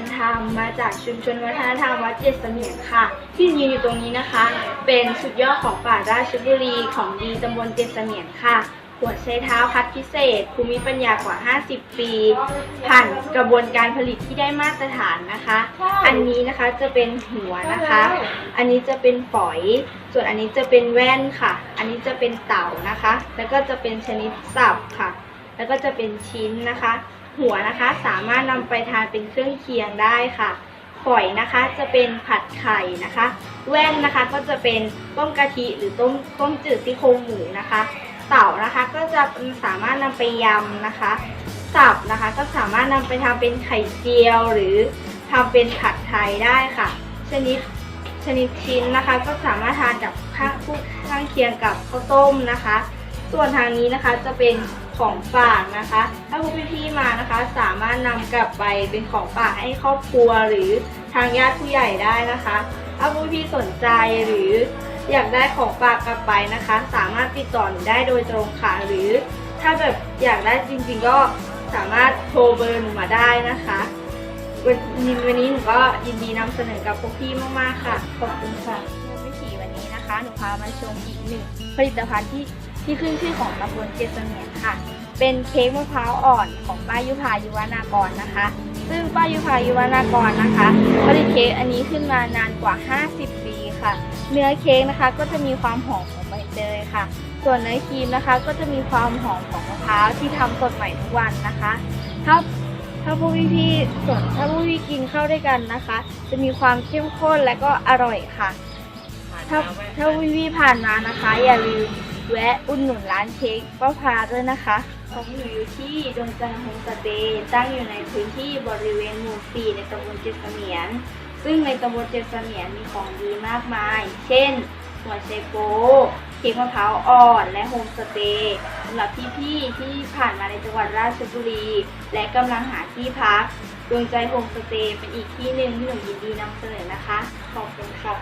มิสรมมาจากชุมชนวัฒนธรรมวัดเจ็ดเสมียนค่ะ ที่ยืนอยู่ตรงนี้นะคะ เป็นสุดยอดของป่าราชบุรีของดีตำบลเจ็ดเสมียนค่ะหัวใช้เท้าคัดพิเศษ ภูมิปัญญากว่า 50 ปี ผ่านกระบวนการผลิตที่ได้มาตรฐานนะคะ อันนี้นะคะจะเป็นหัวนะคะ อันนี้จะเป็นฝอย ส่วนอันนี้จะเป็นแว่นค่ะ อันนี้จะเป็นเต่านะคะ แล้วก็จะเป็นชนิดสับค่ะ แล้วก็จะเป็นชิ้นนะคะ หัวนะคะสามารถนำไปทานเป็นเครื่องเคียงได้ค่ะฝอยนะคะจะเป็นผัดไข่นะคะ แว่นนะคะก็จะเป็นต้มกะทิหรือต้มต้มจืดซี่โครงหมูนะคะ เต่านะคะก็จะสามารถนำไปยำนะคะสับนะคะก็สามารถนำไปทำเป็นไข่เจียวหรือทำเป็นผัดไทยได้ค่ะ ชนิดชนิดชิ้นนะคะก็สามารถทานกับข้างคู่ข้างเคียงกับข้าวต้มนะคะ ส่วนทางนี้นะคะจะเป็น ของฝากนะคะ ถ้าพวกพี่ๆมานะคะ สามารถนำกลับไปเป็นของฝากให้ครอบครัวหรือทางญาติผู้ใหญ่ได้นะคะ ถ้าพวกพี่สนใจหรืออยากได้ของฝากกลับไปนะคะ สามารถติดต่อหนูได้โดยตรงค่ะหรือ ถ้าแบบอยากได้จริงๆก็สามารถโทรเบอร์หนูมาได้นะคะวันนี้วันนี้หนูก็ยินดีนำเสนอกับพวกพี่มากๆค่ะ ขอบคุณค่ะวิถีวันนี้นะคะ หนูพามาชมอีกหนึ่งผลิตภัณฑ์ที่ ที่ขึ้นชื่อของตำบลเจดเสมียนค่ะ เป็นเค้กมะพร้าวอ่อนของป้ายุพายุวนากรนะคะ ซึ่งป้ายุพายุวนากรนะคะผลิตเค้กอันนี้ขึ้นมานานกว่า 50 ปีค่ะ เนื้อเค้กนะคะก็จะมีความหอมของใบเตยค่ะ ส่วนเนื้อครีมนะคะ ก็จะมีความหอมของมะพร้าวที่ทำสดใหม่ทุกวันนะคะ ถ้าถ้าพวกพี่ๆส่วนถ้าพวกพี่กินเข้าด้วยกันนะคะ จะมีความเข้มข้นและก็อร่อยค่ะ ถ้าถ้าพวกพี่ผ่านมานะคะ อย่าลืม แวะอุดหนุนร้านเค้กป้าพาด้วยนะคะของหนูอยู่ที่ดวงจันทร์โฮมสเตย์ตั้งอยู่ในพื้นที่บริเวณหมู่สี่ในตำบลเจ็ดเสมียน ซึ่งในตำบลเจ็ดเสมียนมีของดีมากมาย เช่นหัวไชโป๊เค้กมะพร้าวอ่อนและโฮมสเตย์สำหรับพี่ๆที่ผ่านมาในจังหวัดราชบุรี และกำลังหาที่พักดวงใจโฮมสเตย์เป็นอีกที่หนึ่งที่หนูยินดีนำเสนอนะคะ ขอบคุณค่ะ